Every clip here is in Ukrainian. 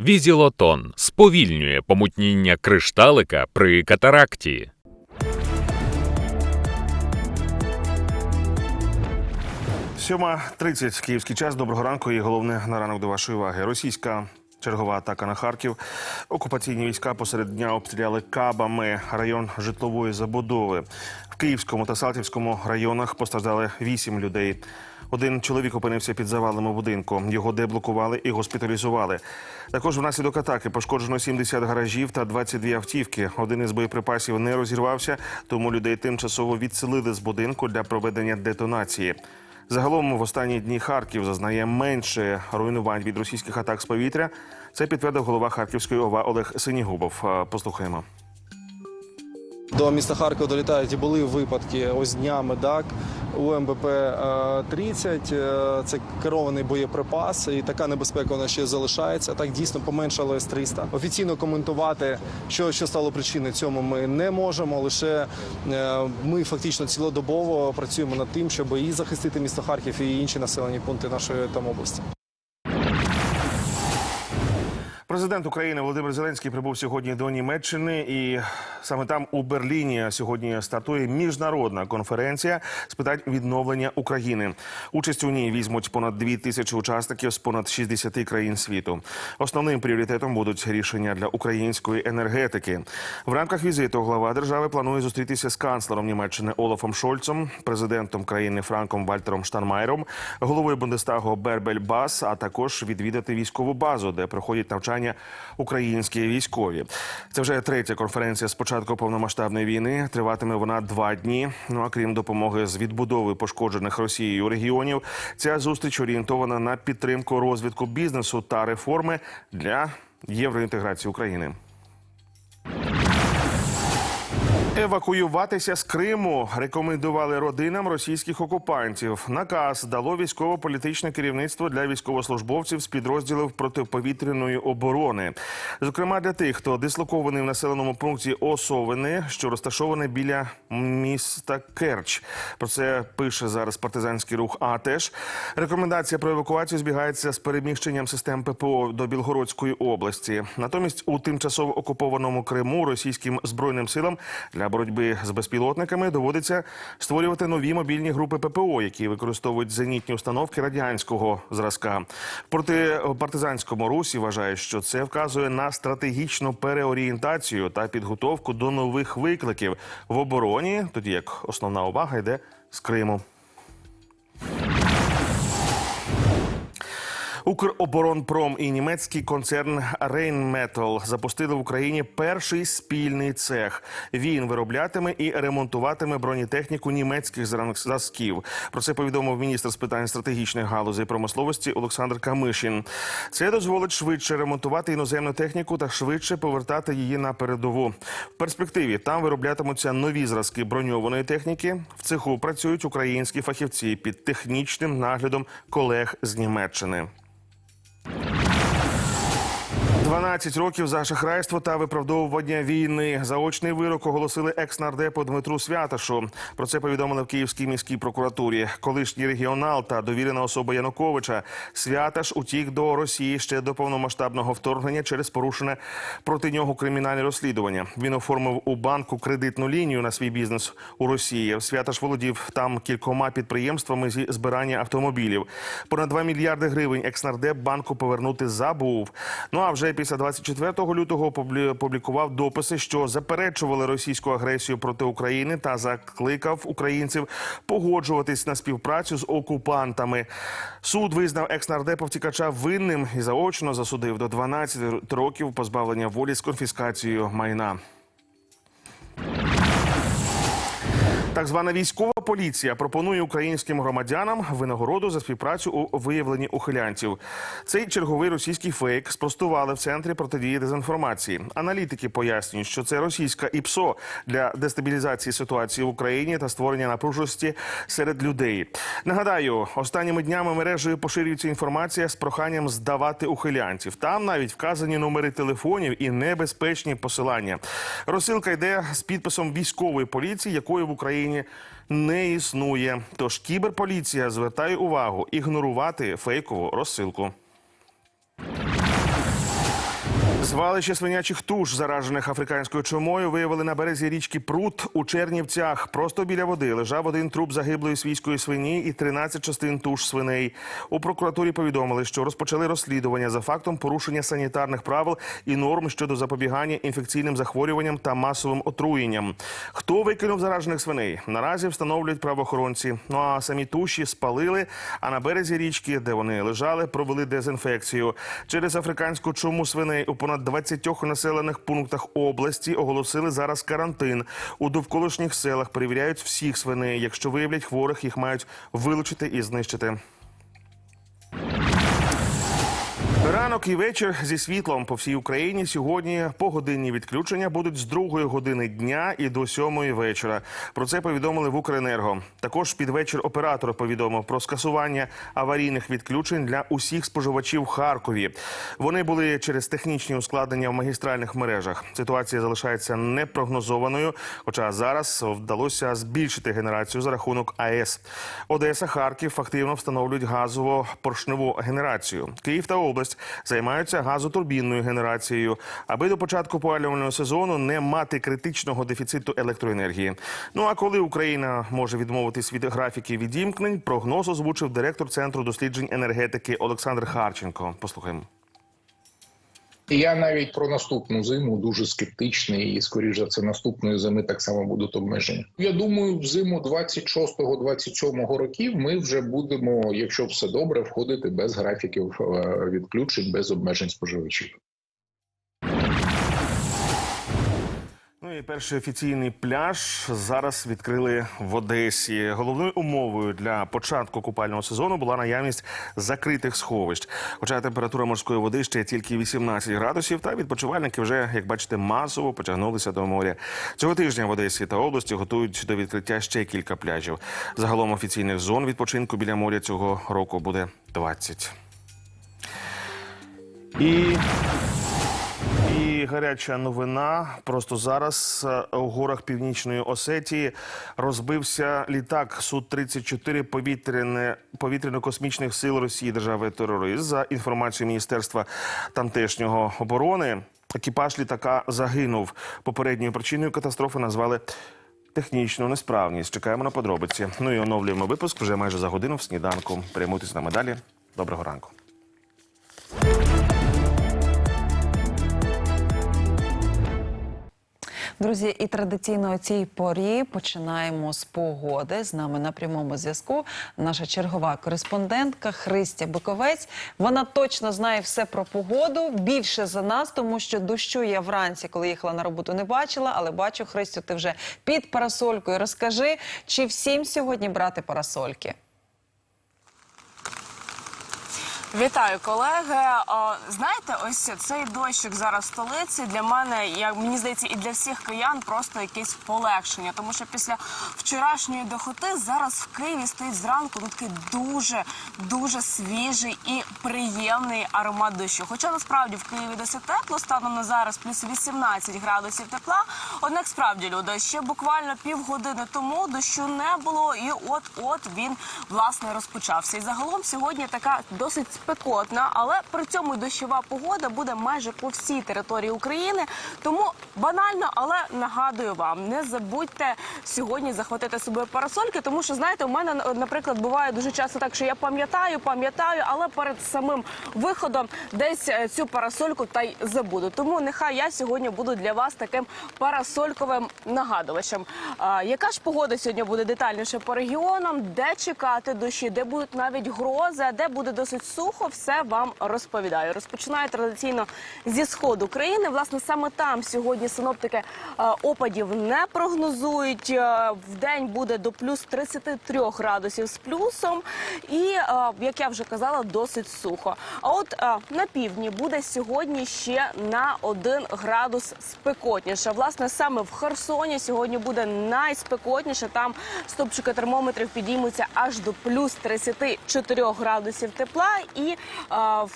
Візілотон сповільнює помутніння кришталика при катаракті. Сьома 30 київський час. Доброго ранку і головне на ранок до вашої уваги. Російська чергова атака на Харків. Окупаційні війська посеред дня обстріляли кабами район житлової забудови. Київському та Салтівському районах постраждали вісім людей. Один чоловік опинився під завалами будинку. Його деблокували і госпіталізували. Також внаслідок атаки пошкоджено 70 гаражів та 22 автівки. Один із боєприпасів не розірвався, тому людей тимчасово відселили з будинку для проведення детонації. Загалом в останні дні Харків зазнає менше руйнувань від російських атак з повітря. Це підтвердив голова Харківської ОВА Олег Синігубов. Е, Послухаємо. До міста Харкова долітають і були випадки ось днями ДАК у МБП е, 30. Е, Це керований боєприпас, і така небезпека вона ще залишається. Так дійсно поменшало С-300. Офіційно коментувати, що, що стало причиною цьому, ми не можемо. Лише е, ми фактично цілодобово працюємо над тим, щоб і захистити місто Харків і інші населені пункти нашої там області. Президент України Володимир Зеленський прибув сьогодні до Німеччини, і саме там у Берліні сьогодні стартує міжнародна конференція з питань відновлення України. Участь у ній візьмуть понад дві тисячі учасників з понад 60 країн світу. Основним пріоритетом будуть рішення для української енергетики. В рамках візиту глава держави планує зустрітися з канцлером Німеччини Олафом Шольцем, президентом країни Франком Вальтером Штанмайером, головою Бундестагу Бербель Бас, а також відвідати військову базу, де проходять навчання українські військові. Це вже третя конференція з початку повномасштабної війни. Триватиме вона два дні. Ну а крім допомоги з відбудови пошкоджених Росією регіонів, ця зустріч орієнтована на підтримку розвитку бізнесу та реформи для євроінтеграції України. Евакуюватися з Криму рекомендували родинам російських окупантів. Наказ дало військово-політичне керівництво для військовослужбовців з підрозділів протиповітряної оборони. Зокрема, для тих, хто дислокований в населеному пункті Осовини, що розташоване біля міста Керч. Про це пише зараз партизанський рух. А теж рекомендація про евакуацію збігається з переміщенням систем ППО до Білгородської області. Натомість у тимчасово окупованому Криму російським збройним силам для боротьби з безпілотниками доводиться створювати нові мобільні групи ППО, які використовують зенітні установки радянського зразка. Проти партизанському русі вважає, що це вказує на стратегічну переорієнтацію та підготовку до нових викликів в обороні, тоді як основна увага йде з Криму. Укроборонпром і німецький концерн Rheinmetall запустили в Україні перший спільний цех. Він вироблятиме і ремонтуватиме бронетехніку німецьких зразків. Про це повідомив міністр з питань стратегічних галузей промисловості Олександр Камишін. Це дозволить швидше ремонтувати іноземну техніку та швидше повертати її на передову. В перспективі там вироблятимуться нові зразки броньованої техніки. В цеху працюють українські фахівці під технічним наглядом колег з Німеччини. you 12 років за шахрайство та виправдовування війни. Заочний вирок оголосили екс-нардепу Дмитру Святашу. Про це повідомили в Київській міській прокуратурі. Колишній регіонал та довірена особа Януковича Святаш утік до Росії ще до повномасштабного вторгнення через порушене проти нього кримінальне розслідування. Він оформив у банку кредитну лінію на свій бізнес у Росії. Святаш володів там кількома підприємствами зі збирання автомобілів. Понад 2 мільярди гривень екс-нардеп банку повернути забув. Ну а вже після 24 лютого публі- публікував дописи, що заперечували російську агресію проти України та закликав українців погоджуватись на співпрацю з окупантами. Суд визнав екс-нардепа втікача винним і заочно засудив до 12 років позбавлення волі з конфіскацією майна. Так звана військова поліція пропонує українським громадянам винагороду за співпрацю у виявленні ухилянців. Цей черговий російський фейк спростували в центрі протидії дезінформації. Аналітики пояснюють, що це російська ІПСО для дестабілізації ситуації в Україні та створення напруженості серед людей. Нагадаю, останніми днями мережею поширюється інформація з проханням здавати ухилянців. Там навіть вказані номери телефонів і небезпечні посилання. Розсилка йде з підписом військової поліції, якої в Україні не існує. Тож кіберполіція звертає увагу ігнорувати фейкову розсилку. Звалище свинячих туш, заражених африканською чумою, виявили на березі річки Прут у Чернівцях. Просто біля води лежав один труп загиблої свійської свині і 13 частин туш свиней. У прокуратурі повідомили, що розпочали розслідування за фактом порушення санітарних правил і норм щодо запобігання інфекційним захворюванням та масовим отруєнням. Хто викинув заражених свиней? Наразі встановлюють правоохоронці. Ну а самі туші спалили. А на березі річки, де вони лежали, провели дезінфекцію. Через африканську чуму свиней у понад 20 населених пунктах області оголосили зараз карантин. У довколишніх селах перевіряють всіх свиней. Якщо виявлять хворих, їх мають вилучити і знищити. Ранок і вечір зі світлом по всій Україні сьогодні погодинні відключення будуть з другої години дня і до сьомої вечора. Про це повідомили в Укренерго. Також під вечір оператор повідомив про скасування аварійних відключень для усіх споживачів Харкові. Вони були через технічні ускладнення в магістральних мережах. Ситуація залишається непрогнозованою, хоча зараз вдалося збільшити генерацію за рахунок АЕС. Одеса, Харків активно встановлюють газово-поршневу генерацію. Київ та область займаються газотурбінною генерацією, аби до початку опалювального сезону не мати критичного дефіциту електроенергії. Ну а коли Україна може відмовитись від графіків відімкнень, прогноз озвучив директор центру досліджень енергетики Олександр Харченко. Послухаємо. Я навіть про наступну зиму дуже скептичний, і скоріш за це наступної зими так само будуть обмеження. Я думаю, в зиму 26-27 років ми вже будемо, якщо все добре, входити без графіків е, відключень, без обмежень споживачів. Перший офіційний пляж зараз відкрили в Одесі. Головною умовою для початку купального сезону була наявність закритих сховищ. Хоча температура морської води ще тільки 18 градусів, та відпочивальники вже, як бачите, масово потягнулися до моря. Цього тижня в Одесі та області готують до відкриття ще кілька пляжів. Загалом офіційних зон відпочинку біля моря цього року буде 20. І і гаряча новина. Просто зараз е, у горах північної Осетії розбився літак су 34 повітряне повітряно-космічних сил Росії держави терорист. За інформацією міністерства тамтешнього оборони. Екіпаж літака загинув. Попередньою причиною катастрофи назвали технічну несправність. Чекаємо на подробиці. Ну і оновлюємо випуск вже майже за годину в сніданку. Прямуйтесь на медалі. Доброго ранку. Друзі, і традиційно о цій порі починаємо з погоди. З нами на прямому зв'язку наша чергова кореспондентка Христя Биковець. Вона точно знає все про погоду більше за нас, тому що дощу я вранці, коли їхала на роботу, не бачила. Але бачу, Христю, ти вже під парасолькою. Розкажи, чи всім сьогодні брати парасольки? Вітаю, колеги. О, знаєте, ось цей дощик зараз в столиці для мене, як мені здається, і для всіх киян просто якесь полегшення. Тому що після вчорашньої дохоти зараз в Києві стоїть зранку ну, такий дуже дуже свіжий і приємний аромат дощу. Хоча насправді в Києві досить тепло, станом на зараз плюс 18 градусів тепла. Однак справді люди ще буквально півгодини тому дощу не було, і от от він власне розпочався. І загалом сьогодні така досить спекотна, але при цьому дощова погода буде майже по всій території України. Тому банально, але нагадую вам, не забудьте сьогодні захватити з собою парасольки, тому що знаєте, у мене наприклад буває дуже часто так, що я пам'ятаю, пам'ятаю, але перед самим виходом десь е, цю парасольку та й забуду. Тому нехай я сьогодні буду для вас таким парасольковим нагадувачем. Яка ж погода сьогодні буде детальніше по регіонам, де чекати дощі, де будуть навіть грози, а де буде досить сухо, все вам розповідаю. Розпочинаю традиційно зі сходу країни. Власне, саме там сьогодні синоптики е, опадів не прогнозують. Е, В день буде до плюс 33 градусів з плюсом, і е, як я вже казала, досить сухо. А от на півдні буде сьогодні ще на 1 градус спекотніше. Власне, саме в Херсоні сьогодні буде найспекотніше. Там стопчики термометрів підіймуться аж до плюс 34 градусів тепла. І е,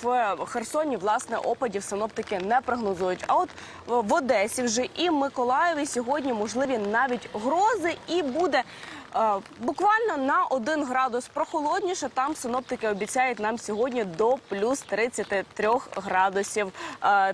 в Херсоні власне опадів синоптики не прогнозують. А от в Одесі вже і Миколаєві сьогодні можливі навіть грози, і буде буквально на 1 градус прохолодніше. Там синоптики обіцяють нам сьогодні до плюс 33 градусів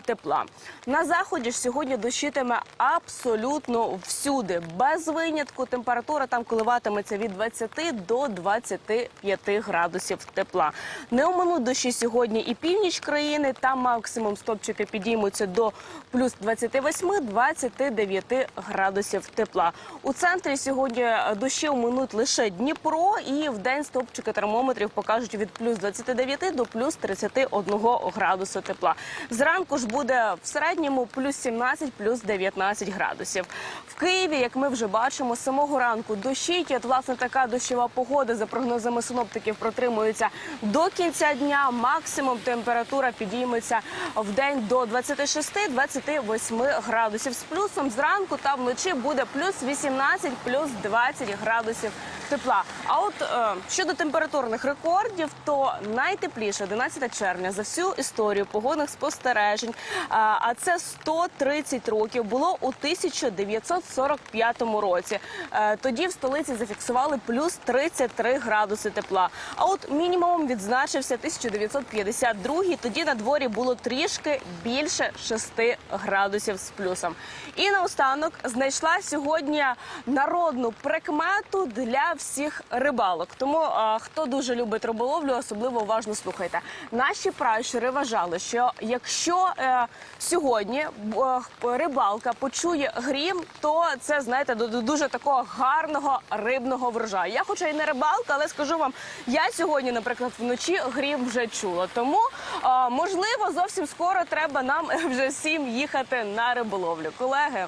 тепла. На заході ж сьогодні дощитиме абсолютно всюди, без винятку. Температура там коливатиметься від 20 до 25 градусів тепла. Не оминуть дощі сьогодні і північ країни. Там максимум стопчики підіймуться до плюс 28-29 градусів тепла. У центрі сьогодні е, дощі оминуть лише Дніпро, і в день стопчики термометрів покажуть від плюс 29 до плюс 31 градусу тепла. Зранку ж буде в середньому плюс 17, плюс 19 градусів. В Києві, як ми вже бачимо, з самого ранку дощить. От, власне, така дощова погода за прогнозами синоптиків протримується до кінця дня. Максимум температура підійметься в день до 26-28 градусів. З плюсом зранку та вночі буде плюс 18, плюс 20 градусів градусів тепла. А от е, щодо температурних рекордів, то найтепліше 11 червня за всю історію погодних спостережень, а, а це 130 років, було у 1945 році. Е, Тоді в столиці зафіксували плюс 33 градуси тепла. А от мінімумом відзначився 1952. Тоді на дворі було трішки більше 6 градусів з плюсом. І наостанок знайшла сьогодні народну прикмету для всіх рибалок. Тому а, хто дуже любить риболовлю, особливо уважно слухайте. Наші пращури вважали, що якщо е, сьогодні е, рибалка почує грім, то це знаєте до дуже такого гарного рибного врожаю. Я, хоча й не рибалка, але скажу вам, я сьогодні, наприклад, вночі грім вже чула. Тому а, можливо зовсім скоро треба нам вже всім їхати на риболовлю. Колеги.